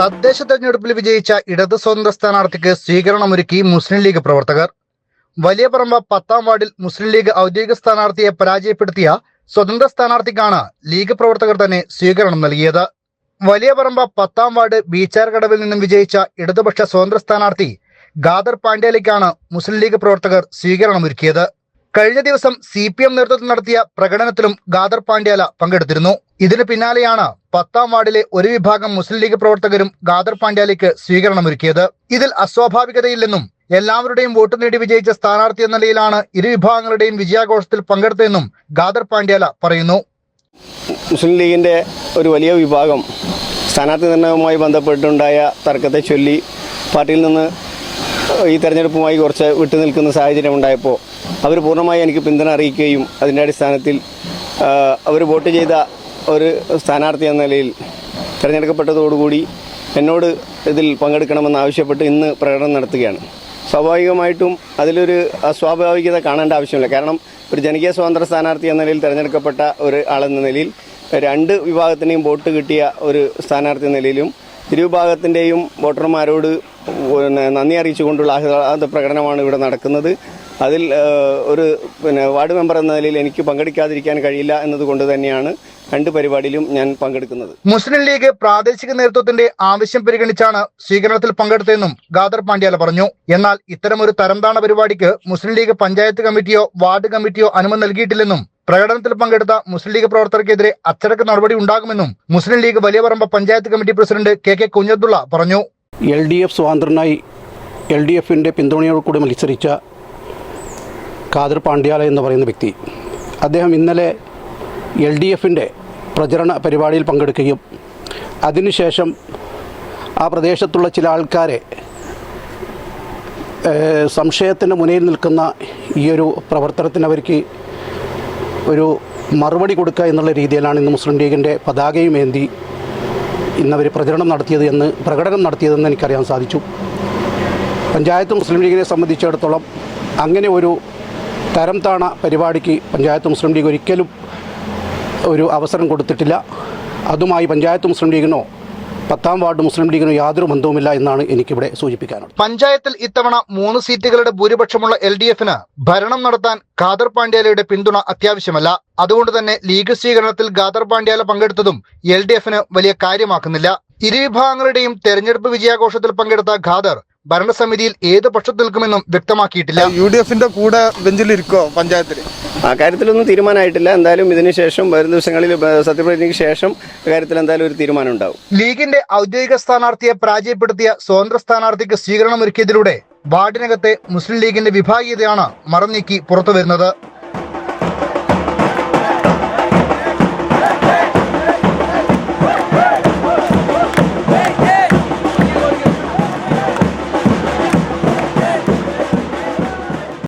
തദ്ദേശ തെരഞ്ഞെടുപ്പിൽ വിജയിച്ച ഇടത് സ്വതന്ത്ര സ്ഥാനാർത്ഥിക്ക് സ്വീകരണമൊരുക്കി മുസ്ലിം ലീഗ് പ്രവർത്തകർ. വലിയ പറമ്പ പത്താം വാർഡിൽ മുസ്ലിം ലീഗ് ഔദ്യോഗിക സ്ഥാനാർത്ഥിയെ പരാജയപ്പെടുത്തിയ സ്വതന്ത്ര സ്ഥാനാർത്ഥിക്കാണ് ലീഗ് പ്രവർത്തകർ തന്നെ സ്വീകരണം നൽകിയത്. വലിയ പറമ്പ പത്താം വാർഡ് ബീച്ചാർകടവിൽ നിന്നും വിജയിച്ച ഇടതുപക്ഷ സ്വതന്ത്ര സ്ഥാനാർത്ഥി ഖാദർ പാണ്ഡ്യാലിക്കാണ് മുസ്ലിം ലീഗ് പ്രവർത്തകർ സ്വീകരണമൊരുക്കിയത്. കഴിഞ്ഞ ദിവസം സി പി എം നേതൃത്വത്തിൽ നടത്തിയ പ്രകടനത്തിലും ഖാദർ പാണ്ഡ്യാല പങ്കെടുത്തിരുന്നു. ഇതിന് പിന്നാലെയാണ് പത്താം വാർഡിലെ ഒരു വിഭാഗം മുസ്ലിം ലീഗ് പ്രവർത്തകരും ഖാദർ പാണ്ഡ്യാലയ്ക്ക് സ്വീകരണമൊരുക്കിയത്. ഇതിൽ അസ്വാഭാവികതയില്ലെന്നും എല്ലാവരുടെയും വോട്ട് നേടി വിജയിച്ച സ്ഥാനാർത്ഥി എന്ന നിലയിലാണ് ഇരു വിഭാഗങ്ങളുടെയും വിജയാഘോഷത്തിൽ പങ്കെടുത്തതെന്നും ഖാദർ പാണ്ഡ്യാല പറയുന്നു. മുസ്ലിം ലീഗിന്റെ ഒരു വലിയ വിഭാഗം സ്ഥാനാർത്ഥി നിർണയവുമായി ബന്ധപ്പെട്ടുണ്ടായ തർക്കത്തെ ചൊല്ലി പാർട്ടിയിൽ നിന്ന് ഈ തെരഞ്ഞെടുപ്പുമായി കുറച്ച് വിട്ടുനിൽക്കുന്ന സാഹചര്യം ഉണ്ടായപ്പോൾ അവർ പൂർണമായി എനിക്ക് പിന്തുണ അറിയിക്കുകയും അതിന്റെ അടിസ്ഥാനത്തിൽ അവർ വോട്ട് ചെയ്ത ഒരു സ്ഥാനാർത്ഥി എന്ന നിലയിൽ തിരഞ്ഞെടുക്കപ്പെട്ടതോടുകൂടി എന്നോട് ഇതിൽ പങ്കെടുക്കണമെന്ന് ആവശ്യപ്പെട്ട് ഇന്ന് പ്രകടനം നടത്തുകയാണ്. സ്വാഭാവികമായിട്ടും അതിലൊരു അസ്വാഭാവികത കാണേണ്ട ആവശ്യമില്ല. കാരണം ഒരു ജനകീയ സ്വതന്ത്ര സ്ഥാനാർത്ഥി എന്ന നിലയിൽ തിരഞ്ഞെടുക്കപ്പെട്ട ഒരു ആളെന്ന നിലയിൽ രണ്ട് വിഭാഗത്തിനെയും വോട്ട് കിട്ടിയ ഒരു സ്ഥാനാർത്ഥി നിലയിലും ഇരുവിഭാഗത്തിന്റെയും വോട്ടർമാരോട് നന്ദി അറിയിച്ചുകൊണ്ടുള്ള ആഹ്ലാദ പ്രകടനമാണ് ഇവിടെ നടക്കുന്നത്. അതിൽ ഒരു പിന്നെ വാർഡ് മെമ്പർ എന്ന നിലയിൽ എനിക്ക് പങ്കെടുക്കാതിരിക്കാൻ കഴിയില്ല എന്നതുകൊണ്ട് തന്നെയാണ് രണ്ട് പരിപാടിയിലും ഞാൻ പങ്കെടുക്കുന്നത്. മുസ്ലിം ലീഗ് പ്രാദേശിക നേതൃത്വത്തിന്റെ ആവശ്യം പരിഗണിച്ചാണ് സ്വീകരണത്തിൽ പങ്കെടുത്തതെന്നും ഗാദർ പാണ്ഡ്യാല പറഞ്ഞു. എന്നാൽ ഇത്തരമൊരു തരംതാണ പരിപാടിക്ക് മുസ്ലിം ലീഗ് പഞ്ചായത്ത് കമ്മിറ്റിയോ വാർഡ് കമ്മിറ്റിയോ അനുമതി നൽകിയിട്ടില്ലെന്നും പ്രകടനത്തിൽ പങ്കെടുത്ത മുസ്ലിം ലീഗ് പ്രവർത്തകർക്കെതിരെ അച്ചടക്ക നടപടി ഉണ്ടാകുമെന്നും Muslim League Valiya Paramba panchayat committee president K K Kunhabdulla പറഞ്ഞു. എൽ ഡി എഫ് സ്വാതന്ത്ര്യനായി എൽ ഡി എഫിന്റെ പിന്തുണയോടുകൂടി മത്സരിച്ച ഖാദർ പാണ്ഡ്യാല എന്ന് പറയുന്ന വ്യക്തി. അദ്ദേഹം ഇന്നലെ എൽ ഡി എഫിന്റെ പ്രചരണ പരിപാടിയിൽ പങ്കെടുക്കുകയും അതിനുശേഷം ആ പ്രദേശത്തുള്ള ചില ആൾക്കാരെ സംശയത്തിന്റെ മുനയിൽ നിൽക്കുന്ന ഈ ഒരു പ്രവർത്തനത്തിന് അവർക്ക് ഒരു മറുപടി കൊടുക്കുക എന്നുള്ള രീതിയിലാണ് ഇന്ന് മുസ്ലിം ലീഗിന്റെ പതാകയും ഏന്തി ഇന്നവർ പ്രചരണം നടത്തിയത് എന്ന് പ്രകടനം നടത്തിയതെന്ന് എനിക്കറിയാൻ സാധിച്ചു. പഞ്ചായത്ത് മുസ്ലിം ലീഗിനെ സംബന്ധിച്ചിടത്തോളം അങ്ങനെ ഒരു തരം താണ പരിപാടിക്ക് പഞ്ചായത്ത് മുസ്ലിം ലീഗ് ഒരിക്കലും ഒരു അവസരം കൊടുത്തിട്ടില്ല. അതുമായി പഞ്ചായത്ത് മുസ്ലിം ലീഗിനോ പത്താം വാർഡ് മുസ്ലിം ലീഗിനോ യാതൊരു ബന്ധവുമില്ല എന്നാണ് എനിക്കിവിടെ സൂചിപ്പിക്കാനുള്ളത്. പഞ്ചായത്തിൽ ഇത്തവണ മൂന്ന് സീറ്റുകളുടെ ഭൂരിപക്ഷമുള്ള എൽ ഡി എഫിന് ഭരണം നടത്താൻ ഖാദർ പാണ്ഡ്യാലയുടെ പിന്തുണ അത്യാവശ്യമല്ല. അതുകൊണ്ട് തന്നെ ലീഗ് സ്വീകരണത്തിൽ ഖാദർ പാണ്ഡ്യാല പങ്കെടുത്തതും എൽ ഡി എഫിന് വലിയ കാര്യമാക്കുന്നില്ല. ഇരുവിഭാഗങ്ങളുടെയും തെരഞ്ഞെടുപ്പ് വിജയാഘോഷത്തിൽ പങ്കെടുത്ത ഖാദർ ഭരണസമിതിയിൽ ഏത് പക്ഷത്ത് നിൽക്കുമെന്നും വ്യക്തമാക്കിയിട്ടില്ല. യു ഡി എഫിന്റെ കൂടെ ബെഞ്ചിലിരിക്കോ പഞ്ചായത്തിൽ ആ കാര്യത്തിലൊന്നും തീരുമാനമായിട്ടില്ല. എന്തായാലും ഇതിനുശേഷം വരും ദിവസങ്ങളിൽ സത്യപ്രതിജ്ഞയ്ക്ക് ശേഷം കാര്യത്തിൽ എന്തായാലും ഒരു തീരുമാനം ഉണ്ടാവും. ലീഗിന്റെ ഔദ്യോഗിക സ്ഥാനാർത്ഥിയെ പരാജയപ്പെടുത്തിയ സ്വതന്ത്ര സ്ഥാനാർത്ഥിക്ക് സ്വീകരണം ഒരുക്കിയതിലൂടെ വാർഡിനകത്തെ മുസ്ലിം ലീഗിന്റെ വിഭാഗീയതയാണ് മറന്നീക്കി പുറത്തുവരുന്നത്.